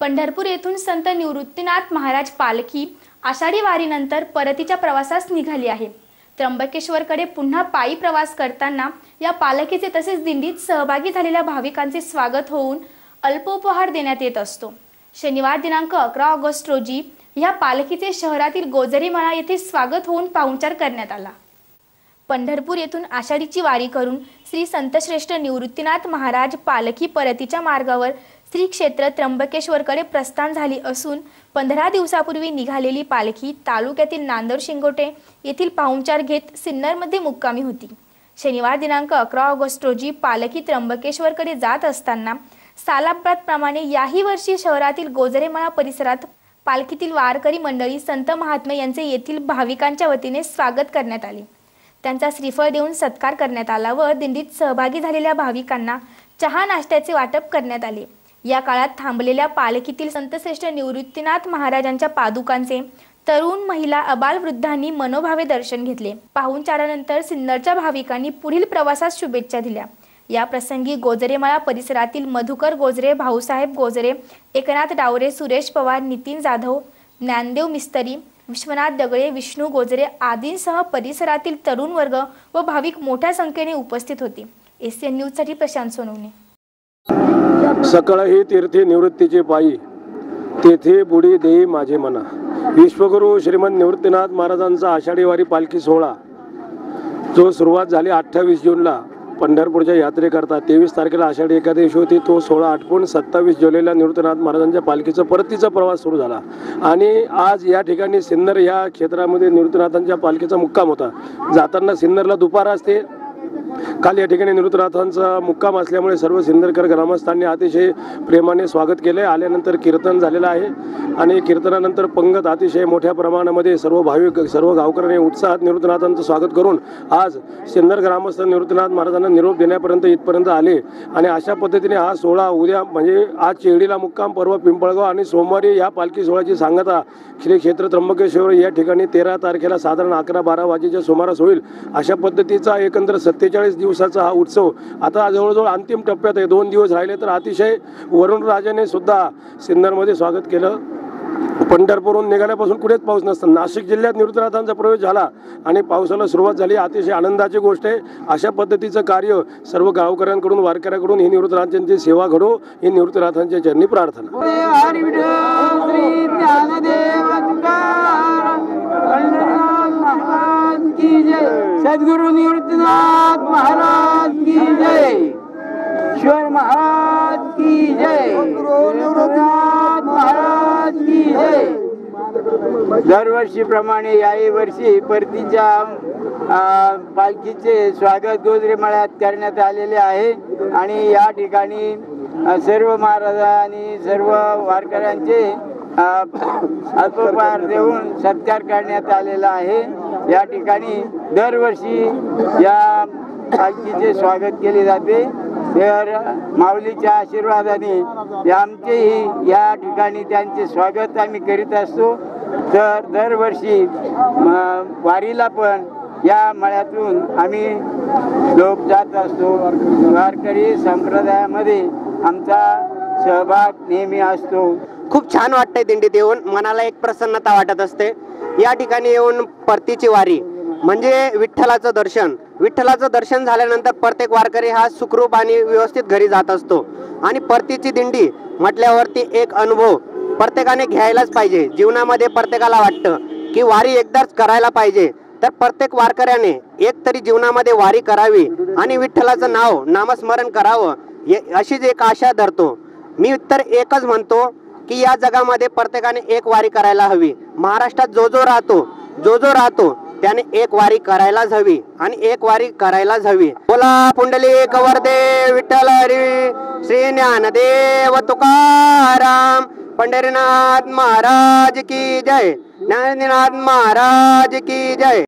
पंढरपूर येथून संत निवृत्तीनाथ महाराज पालखी आषाढी वारीनंतर परतीच्या प्रवासास निघाली आहे. त्र्यंबकेश्वरकडे पुन्हा पायी प्रवास करताना या पालखीचे तसेच दिंडीत सहभागी झालेल्या भाविकांचे स्वागत होऊन अल्पोपहार देण्यात येत असतो. शनिवार दिनांक अकरा ऑगस्ट रोजी या पालखीचे शहरातील गोजरीमळा येथे स्वागत होऊन पाहुणचार करण्यात आला. पंढरपूर येथून आषाढीची वारी करून श्री संतश्रेष्ठ निवृत्तीनाथ महाराज पालखी परतीच्या मार्गावर श्री क्षेत्र त्र्यंबकेश्वरकडे प्रस्थान झाली असून पंधरा दिवसापूर्वी निघालेली पालखी तालुक्यातील नांदूर शिंगोटे येथील पाहुणचार घेत सिन्नरमध्ये मुक्कामी होती. शनिवार दिनांक अकरा ऑगस्ट रोजी पालखी त्र्यंबकेश्वरकडे जात असताना सालाप्रमाणे याही वर्षी शहरातील गोजरेमळा परिसरात पालखीतील वारकरी मंडळी संत महात्मे यांचे येथील भाविकांच्या वतीने स्वागत करण्यात आले. त्यांचा श्रीफळ देऊन सत्कार करण्यात आला व दिंडीत सहभागी झालेल्या भाविकांना चहा नाश्त्याचे वाटप करण्यात आले. या काळात थांबलेल्या पालखीतील संतश्रेष्ठ निवृत्तीनाथ महाराजांच्या पादुकांचे तरुण महिला अबाल वृद्धांनी मनोभावे दर्शन घेतले. पाहुणचारानंतर सिन्नरच्या भाविकांनी पुढील प्रवासास शुभेच्छा दिल्या. या प्रसंगी गोजरेमाळा परिसरातील मधुकर गोजरे भाऊसाहेब गोजरे एकनाथ डावरे सुरेश पवार नितीन जाधव ज्ञानदेव मिस्तरी विश्वनाथ दगळे विष्णू गोजरे आदींसह परिसरातील तरुण वर्ग व भाविक मोठ्या संख्येने उपस्थित होते. एसीएन न्यूजसाठी प्रशांत सोनवणे. सकळही तीर्थी निवृत्तीची पायी. तेथे बुडी देई माझे मना. विश्वगुरु श्रीमंत निवृत्तीनाथ महाराजांचा आषाढी वारी पालखी सोहळा. जो सुरुवात झाली अठ्ठावीस जूनला. पंढरपूरच्या यात्रेकरता तेवीस तारखेला आषाढी एकादशी होती. तो सोहळा आटपून सत्तावीस जुलैला निवृत्तीनाथ महाराजांच्या पालखीचा परतीचा प्रवास सुरू झाला. आणि आज या ठिकाणी सिन्नर या क्षेत्रामध्ये निवृत्तीनाथांच्या पालखीचा मुक्काम होता. जाताना सिन्नरला दुपार असते. काल या ठिकाणी निवृत्तनाथांचा मुक्काम असल्यामुळे सर्व सिंदरकर ग्रामस्थांनी अतिशय प्रेमाने स्वागत केले आल्यानंतर कीर्तन झालेलं आहे आणि कीर्तनानंतर पंगत अतिशय मोठ्या प्रमाणामध्ये सर्व भाविक सर्व गावकऱ्यांनी उत्साहात निवृत्तनाथांचं स्वागत करून आज सिन्नर ग्रामस्थ निवृत्तनाथ महाराजांना निरोप देण्यापर्यंत इथपर्यंत आले. आणि अशा पद्धतीने हा सोहळा उद्या म्हणजे आज चेहडीला मुक्काम पर्व पिंपळगाव आणि सोमवारी या पालखी सोहळ्याची सांगता श्री क्षेत्र त्र्यंबकेश्वर या ठिकाणी तेरा तारखेला साधारण अकरा बारा वाजेच्या सुमारास होईल. अशा पद्धतीचा एकंदर सत्तेचाळीस दिवसाचा हा उत्सव आता जवळजवळ अंतिम टप्प्यात आहे दोन दिवस राहिले तर अतिशय वरुण राजाने सुद्धा सिन्नरमध्ये स्वागत केलं पंढरपूरहून निघाल्यापासून कुठेच पाऊस नसतं नाशिक जिल्ह्यात निवृत्तनाथांचा प्रवेश झाला आणि पावसाला सुरुवात झाली अतिशय आनंदाची गोष्ट आहे अशा पद्धतीचं कार्य सर्व गावकऱ्यांकडून वारकऱ्याकडून ही निवृत्तनाथांची सेवा घडो ही निवृत्तनाथांच्या चरणी प्रार्थना सद्गुरु निवृत्तीनाथ महाराज की जय। शिवर महाराज की जय। निवृत्तीनाथ महाराज की जय। दरवर्षीप्रमाणे याही वर्षी परतीच्या पालखीचे स्वागत गोजरे मळ्यात करण्यात आलेले आहे. आणि या ठिकाणी सर्व महाराजांनी सर्व वारकऱ्यांचे अ, देऊन सत्कार करण्यात आलेला आहे. या ठिकाणी दरवर्षी या पालखीचे स्वागत केले जाते. तर माऊलीच्या आशीर्वादाने आमचेही या ठिकाणी त्यांचे स्वागत आम्ही करीत असतो. तर दरवर्षी म, वारीला पण या मळ्यातून आम्ही लोक जात असतो. वारकरी संप्रदायामध्ये आमचा सहभाग नेहमी असतो. खूप छान वाटतंय दिंडीत येऊन. मनाला एक प्रसन्नता वाटत असते. या ठिकाणी येऊन परतीची वारी म्हणजे विठ्ठलाचं दर्शन. विठ्ठलाचं दर्शन झाल्यानंतर प्रत्येक वारकरी हा सुखरूप आणि व्यवस्थित घरी जात असतो. आणि परतीची दिंडी म्हटल्यावरती एक अनुभव प्रत्येकाने घ्यायलाच पाहिजे. जीवनामध्ये प्रत्येकाला वाटतं की वारी एकदाच करायला पाहिजे. तर प्रत्येक वारकऱ्याने एक तरी जीवनामध्ये वारी करावी आणि विठ्ठलाचं नाव नामस्मरण करावं अशीच एक आशा धरतो. मी तर एकच म्हणतो की या जगामध्ये प्रत्येकाने एक वारी करायला हवी. महाराष्ट्रात जो जो राहतो जो जो राहतो त्याने एक वारी करायलाच हवी आणि एक वारी करायलाच हवी. बोला पुंडली कवरदे विठ्ठल हरी श्री ज्ञानदेव तुकाराम पंढरीनाथ महाराज की जय. ज्ञाननाथ महाराज की जय.